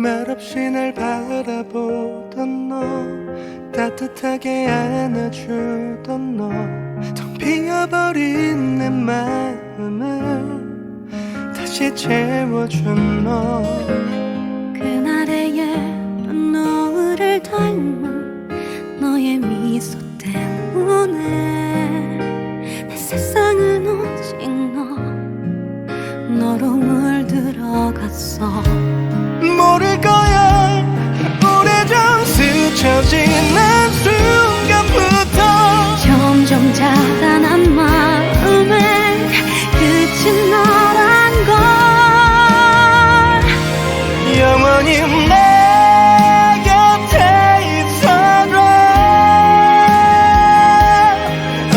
말없이 날 바라보던 너 따뜻하게 안아주던 너텅 비어버린 내 마음을 다시 채워준 너. 그날의 예쁜 노을을 닮은 너의 미소 때문에 내 세상은 오직 너 너로 물들어갔어 스쳐 지난 순간부터 점점 자라난 마음에 끝이 너란 걸. 영원히 내 곁에 있어줘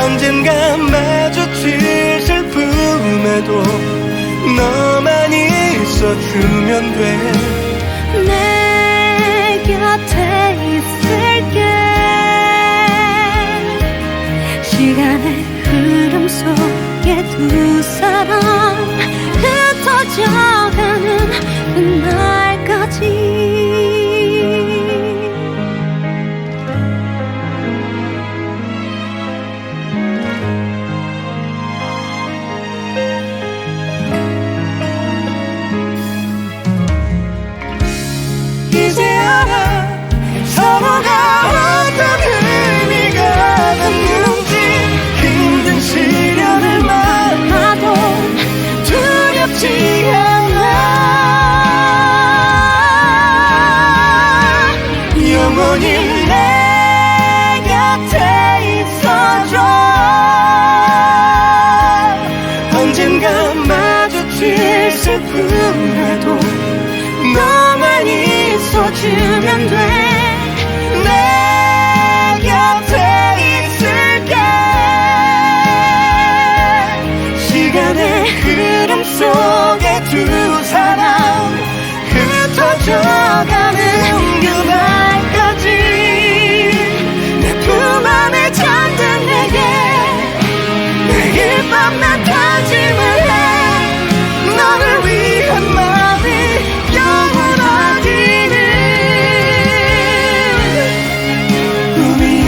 언젠가 마주칠 슬픔에도 너만 있어주면 돼 속에 두 사람 흩어져 영원히 내 곁에 있어줘 언젠가 마주칠 슬픔에도 너만 있어주면 돼.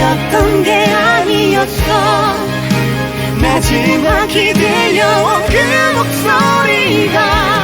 꿈이었던 게 아니었어. 마지막이 들려온 그 목소리가